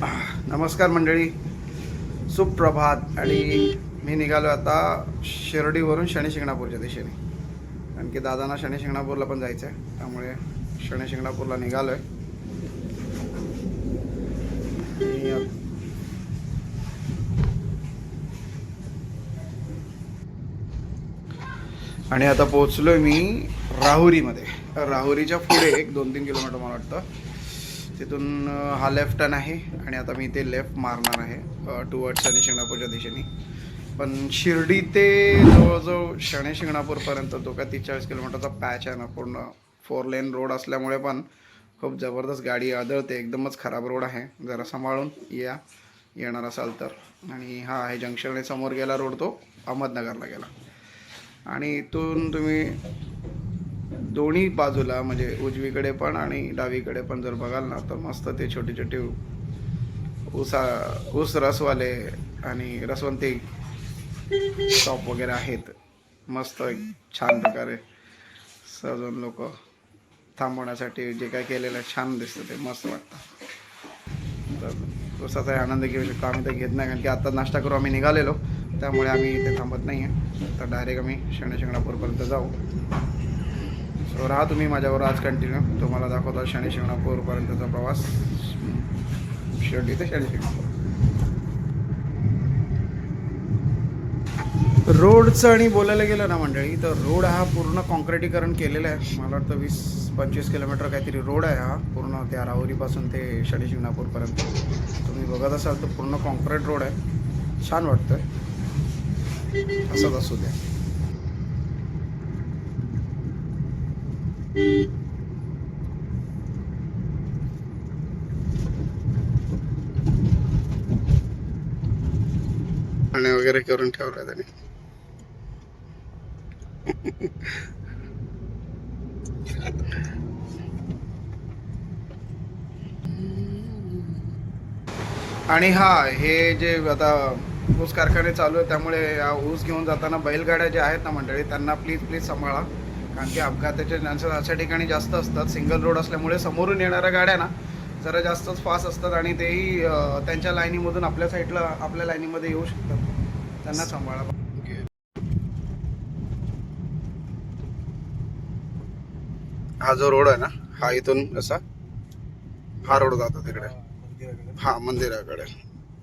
नमस्कार मंडळी. सुप्रभात. आणि मी निघालो आता शिर्डीवरून शनी शिंगणापूरच्या दिशेने. कारण की दादांना शनी शिंगणापूरला पण जायचं आहे त्यामुळे शनी शिंगणापूरला निघालो आहे आणि आता पोहोचलो मी राहुरीमध्ये. राहुरीच्या पुढे एक दोन तीन किलोमीटर मला वाटतं. तिथून हा लेफ्ट टर्न आहे आणि आता मी ते लेफ्ट मारणार आहे टुवर्ड शनी शिंगणापूरच्या दिशेने. पण शिर्डी ते जवळजवळ शनी शिंगणापूरपर्यंत तो का तीस चाळीस किलोमीटरचा पॅच आहे ना पूर्ण फोर लेन रोड असल्यामुळे पण खूप जबरदस्त गाडी आदळते एकदमच खराब रोड आहे. जरा सांभाळून या येणार असाल तर. आणि हा आहे जंक्शनने समोर गेला रोड तो अहमदनगरला गेला. आणि इथून तुम्ही दोन्ही बाजूला म्हणजे उजवीकडे पण आणि डावीकडे पण जर बघाल ना तर मस्त ते छोटे छोटे ऊसा ऊस रसवाले आणि रसवंती शॉप वगैरे आहेत. मस्त एक छान प्रकारे सजून लोक थांबवण्यासाठी जे काय केलेलं आहे छान दिसतं ते मस्त वाटतं. तर ऊसाचा आनंद घेऊ शकतो. आम्ही तर घेत नाही कारण की आता नाश्ता करू आम्ही निघालेलो. त्यामुळे आम्ही इथे थांबत नाही आहे तर डायरेक्ट आम्ही शनी शेंगणापूरपर्यंत जाऊ. सो राहा तुम्ही माझ्यावर आज कंटिन्यू तुम्हाला दाखवतो शनी शिंगणापूरपर्यंतचा प्रवास. शिर्डी ते शनी शिंगणापूर रोडचं आणि बोलायला गेलं ना मंडळी तर रोड हा पूर्ण कॉन्क्रिटीकरण केलेलं आहे. मला वाटतं वीस पंचवीस किलोमीटर काहीतरी रोड आहे हा पूर्ण त्या राहुरीपासून ते शनी शिंगणापूरपर्यंत तुम्ही बघत असाल तर पूर्ण कॉन्क्रीट रोड आहे. छान वाटतं असंच असू द्या. पाणी वगैरे करून ठेवलं त्याने. आणि हा हे जे आता ऊस कारखाने चालू आहे त्यामुळे या ऊस घेऊन जाताना बैलगाड्या ज्या आहेत ना मंडळी त्यांना प्लीज प्लीज सांभाळा. कारण की अपघाताचे चान्सेस अशा ठिकाणी जास्त असतात. सिंगल रोड असल्यामुळे समोरून येणाऱ्या गाड्या ना जरा जास्तच फास्ट असतात आणि तेही त्यांच्या लाईनीमधून आपल्या साईडला आपल्या लाईनीमध्ये येऊ शकतात. त्यांना सांभाळा. हा जो रोड आहे ना हा इथून असा हा रोड जातो तिकडे. हा मंदिराकडे.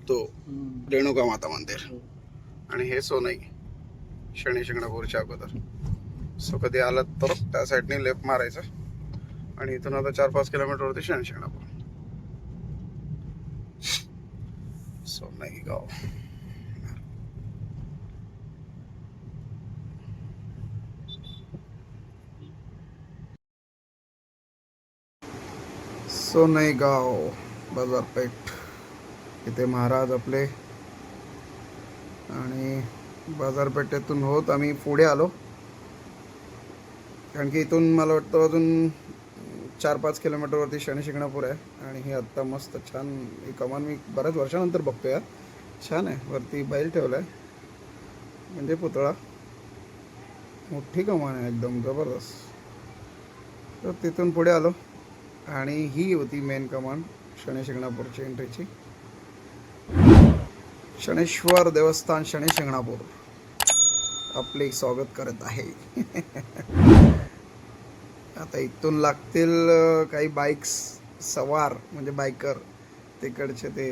तो रेणुका माता मंदिर. आणि हे सोनई शनी शिंगणापूरच्या अगोदर. सो कधी आलात तर त्या साईडने लेफ्ट मारायचं. आणि इथून आता चार पाच किलोमीटरवरती शनशेणापूर सो नाही गाव. सोनई गाव बाजारपेठ. इथे महाराज आपले. आणि बाजारपेठेतून होत आम्ही पुढे आलो. कारण की इथून मला वाटतं अजून चार पाच किलोमीटरवरती शनी शिंगणापूर आहे. आणि हे आत्ता मस्त छान ही कमान मी बऱ्याच वर्षानंतर बघतो यार छान आहे. वरती बैल ठेवला आहे म्हणजे पुतळा. मोठी कमान आहे एकदम जबरदस्त. तर तिथून पुढे आलो. आणि ही होती मेन कमान शनी शिंगणापूरची एंट्रीची शनेश्वर देवस्थान शनी शिंगणापूर. आपले स्वागत करत आहे. आता इथून लागतील काही बाईक्स सवार म्हणजे बायकर तिकडचे ते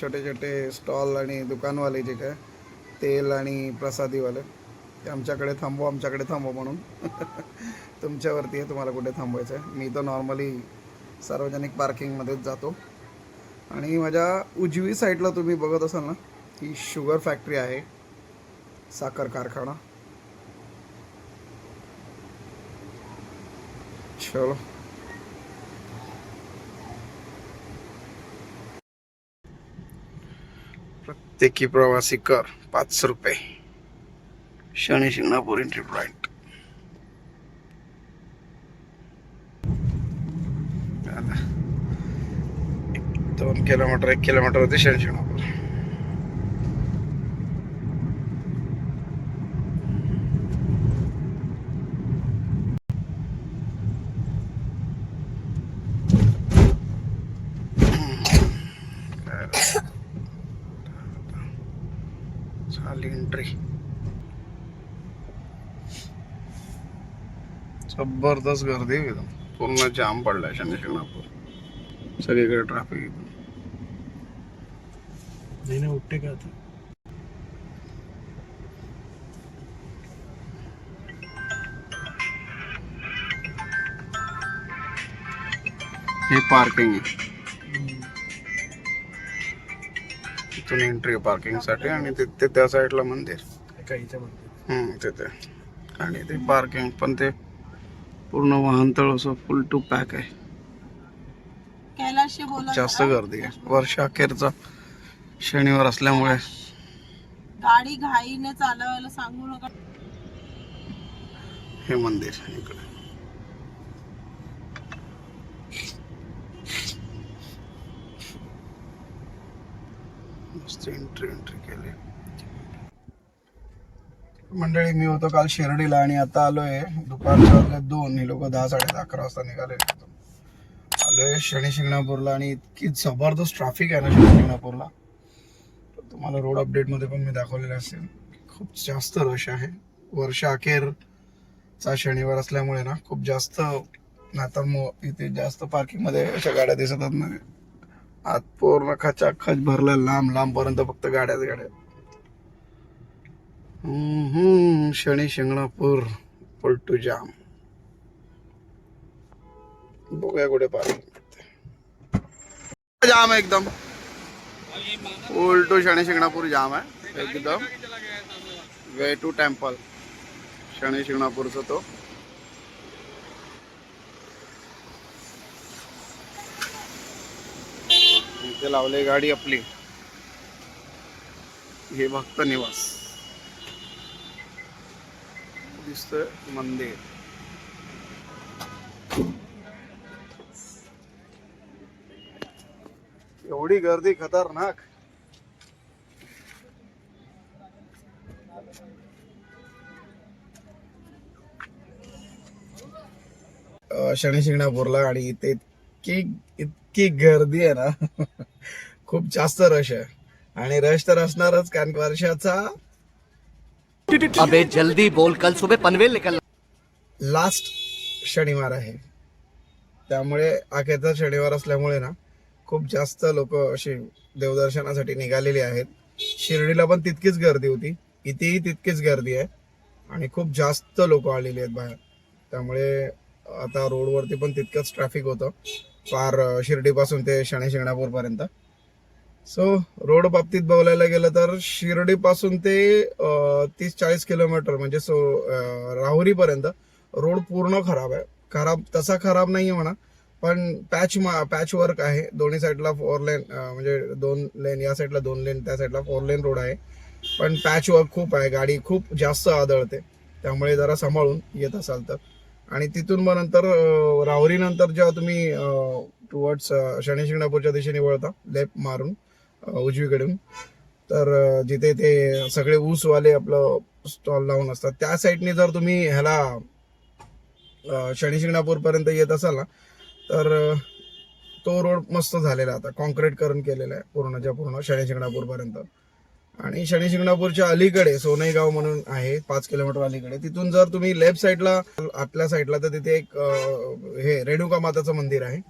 छोटे छोटे स्टॉल आणि दुकानवाले जे काय तेल आणि प्रसादीवाले ते आमच्याकडे थांबवा आमच्याकडे थांबवा म्हणून. तुमच्यावरती आहे तुम्हाला कुठे थांबवायचं आहे? मी तर नॉर्मली सार्वजनिक पार्किंगमध्येच जातो. आणि माझ्या उजवी साईडला तुम्ही बघत असाल ना ही शुगर फॅक्टरी आहे. साखर कारखाना. चलो. प्रत्येकी प्रवासी कर पाच रुपये. शनी शिंगणापूर एंट्री पॉइंट दोन किलोमीटर एक किलोमीटर होते शनी शिंगणापूर काय झाली एंट्री जबरदस्त गर्दी एकदम. पूर्ण जाम पडलाय शनी शिंगणापूर सगळीकडे ट्रॅफिक नाही उठते का आता? हे पार्किंग आहे. इथून एंट्री पार्किंगसाठी आणि तिथे त्या साईडला मंदिर. हम्म, तिथे. आणि ते पार्किंग पण ते पूर्ण वाहनतळ असं फुल टू पॅक आहे. कैलाशशी बोला जास्त गर्दी आहे. वर्ष अखेरचा शनिवार असल्यामुळे. गाडी घाईने चालवायला सांगू नका. हे मंदिर इकडे. मस्त एंट्री एंट्री केली. मंडळी मी होतो काल शिर्डीला आणि आता आलोय दुपारच्या वाजले दोन. हे लोक दहा साडे अकरा वाजता निघाले आलोय शनी शिंगणापूरला आणि इतकी जबरदस्त ट्रॅफिक आहे ना शनी शिंगणापूरला. तुम्हाला रोड अपडेटमध्ये पण मी दाखवलेलं असेल. खूप जास्त रश आहे. वर्ष अखेरचा शनिवार असल्यामुळे ना खूप जास्त आता इथे जास्त पार्किंगमध्ये अशा गाड्या दिसतात नाही आत पूर्ण खचाखच भरला लांब लांब पर्यंत फक्त गाड्याच गाड्या. शनी शिंगणापूर पलटू जाम. बघूया कुठे पार्किंग जाम आहे एकदम. उलटू शनी शिंगणापूर जाम आहे. एकदम. वे टू टेम्पल शनी शिंगणापूरचा तो. इथे लावले गाडी आपली. हे भक्त निवास. दिसत मंदिर. एवढी गर्दी खतरनाक. शनिशिंगणापूरला शिंगणापूरला आणि इथे इतकी इतकी गर्दी आहे ना. खूप जास्त रश आहे. आणि रश तर असणारच कारण वर्षाचा अबे जल्दी बोल. कल सुबह पनवेल निकलना. लास्ट शनिवार आहे. त्यामुळे अखेरचा शनिवार असल्यामुळे ना खूप जास्त लोक अशी देवदर्शनासाठी निघालेली आहेत. शिर्डीला पण तितकीच गर्दी होती. इथेही तितकीच गर्दी आहे. आणि खूप जास्त लोक आलेली आहेत बाहेर. त्यामुळे आता रोडवरती पण तितकंच ट्रॅफिक होतं. फार शिर्डीपासून ते शनी शिंगणापूर पर्यंत सो रोड बाबतीत बघायला गेलं तर शिर्डीपासून ते तीस चाळीस किलोमीटर म्हणजे सो राहुरी पर्यंत रोड पूर्ण खराब आहे. खराब तसा खराब नाहीये म्हणा पण पॅच पॅच वर्क आहे. दोन्ही साईडला फोर लेन म्हणजे दोन लेन या साईडला दोन लेन त्या साईडला फोर लेन रोड आहे. पण पॅच वर्क खूप आहे. गाडी खूप जास्त आदळते. त्यामुळे जरा सांभाळून येत असाल तर. आणि तिथून मग नंतर राहुरीनंतर जेव्हा तुम्ही टुवर्ड्स शनी शिंगणापूरच्या दिशेने वळता लेफ्ट मारून उजवीकडून तर जिथे ते सगळे ऊसवाले आपलं स्टॉल लावून असतात. त्या साईडने जर तुम्ही ह्याला शनिशिंगणापूरपर्यंत शनी येत असाल ना तर तो रोड मस्त झालेला आता. कॉन्क्रीट करून केलेला आहे पूर्णच्या पूर्ण शनी शिंगणापूर आणि शनी शिंगणापूरच्या अलीकडे सोनईगाव म्हणून आहे पाच किलोमीटर अलीकडे. तिथून जर तुम्ही लेफ्ट साईडला आतल्या साईडला तर तिथे एक हे रेणुका माताचं मंदिर आहे.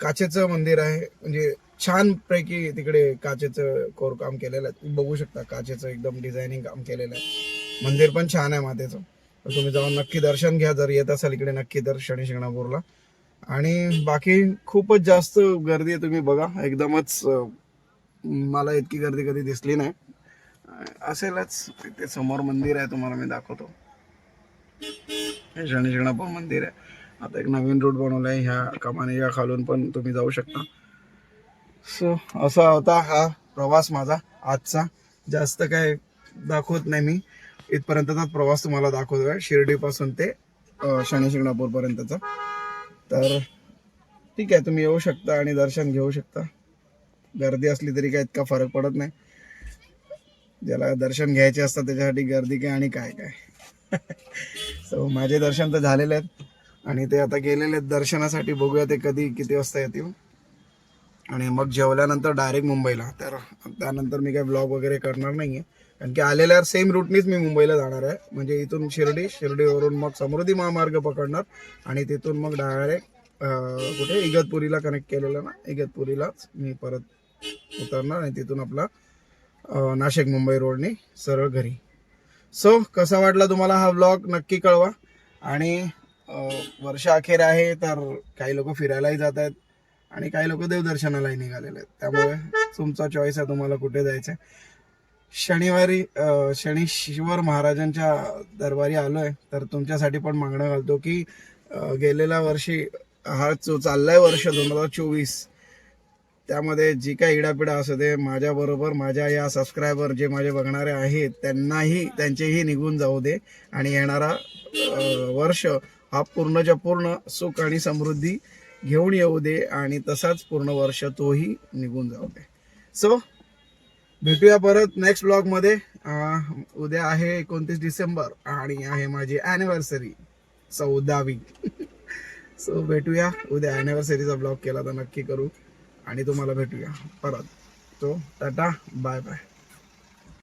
काचेचं मंदिर आहे. म्हणजे छान पैकी तिकडे काचेचं कोरकाम केलेलं आहे. तुम्ही बघू शकता काचेचं एकदम डिझायनिंग काम केलेलं आहे. मंदिर पण छान आहे मातेचं. तर तुम्ही जाऊन नक्की दर्शन घ्या. जर येत असाल इकडे नक्की तर शनी शिंगणापूरला. आणि बाकी खूपच जास्त गर्दी आहे तुम्ही बघा. एकदमच मला इतकी गर्दी कधी दिसली नाही. असेलच. तिथे समोर मंदिर आहे तुम्हाला मी दाखवतो. हे शनी शिंगणापूर मंदिर आहे. आता एक नवीन रूट बनवला आहे ह्या कमानीच्या खालून पण तुम्ही जाऊ शकता. सो असा होता हा प्रवास माझा आजचा. जास्त काय दाखवत नाही मी. इथपर्यंतचा प्रवास तुम्हाला दाखवतोय शिर्डीपासून ते अं, शनी शिंगणापूर पर्यंतचा तर ठीक आहे तुम्ही येऊ शकता आणि दर्शन घेऊ शकता. गर्दी असली तरी काय इतका फरक पडत नाही. ज्याला दर्शन घ्यायचे असतात त्याच्यासाठी गर्दी काय आणि काय काय. सो माझे दर्शन तर झालेले आहेत आणि ते आता गेलेले आहेत दर्शनासाठी. बघूया ते कधी किती वाजता येतील. आणि मग जेवल्यानंतर डायरेक्ट मुंबईला. तर त्यानंतर मी काय ब्लॉग वगैरे करणार नाही आहे कारण की आलेल्या सेम रूटनीच मी मुंबईला जाणार आहे. म्हणजे इथून शिर्डी शिर्डीवरून मग समृद्धी महामार्ग पकडणार. आणि तिथून मग डायरेक्ट कुठे? इगतपुरीला कनेक्ट केलेलं ना? इगतपुरीलाच मी परत उतरणार आणि तिथून आपला नाशिक मुंबई रोडने सरळ घरी. सो कसा वाटला तुम्हाला हा ब्लॉग नक्की कळवा. आणि वर्षा वर्ष अखेर आहे तर काही लोक फिरायलाही जात आहेत आणि काही लोक देवदर्शनालाही निघालेले आहेत. त्यामुळे तुमचा चॉईस आहे तुम्हाला कुठे जायचं शनिवारी अ, शनीश्वर महाराजांच्या दरबारी आलोय तर तुमच्यासाठी पण मागणं घालतो की गेलेल्या वर्षी हा जो चाललाय वर्ष दोन हजार चोवीस त्यामध्ये जी काही इडापिडा असू दे माझ्याबरोबर माझ्या या सबस्क्रायबर जे माझे बघणारे आहेत त्यांनाही त्यांचेही निघून जाऊ दे आणि येणारा वर्ष हा पूर्णच्या पूर्ण सुख आणि समृद्धी घेऊन येऊ दे आणि तसाच पूर्ण वर्ष तोही निघून जाऊ दे. सो भेटूया परत नेक्स्ट ब्लॉगमध्ये उद्या आहे एकोणतीस डिसेंबर आणि आहे माझी ॲनिव्हर्सरी चौदावी. सो भेटूया. उद्या ॲनिव्हर्सरीचा ब्लॉग केला तर नक्की करू. आणि तुम्हाला भेटूया. परत. तो टाटा बाय बाय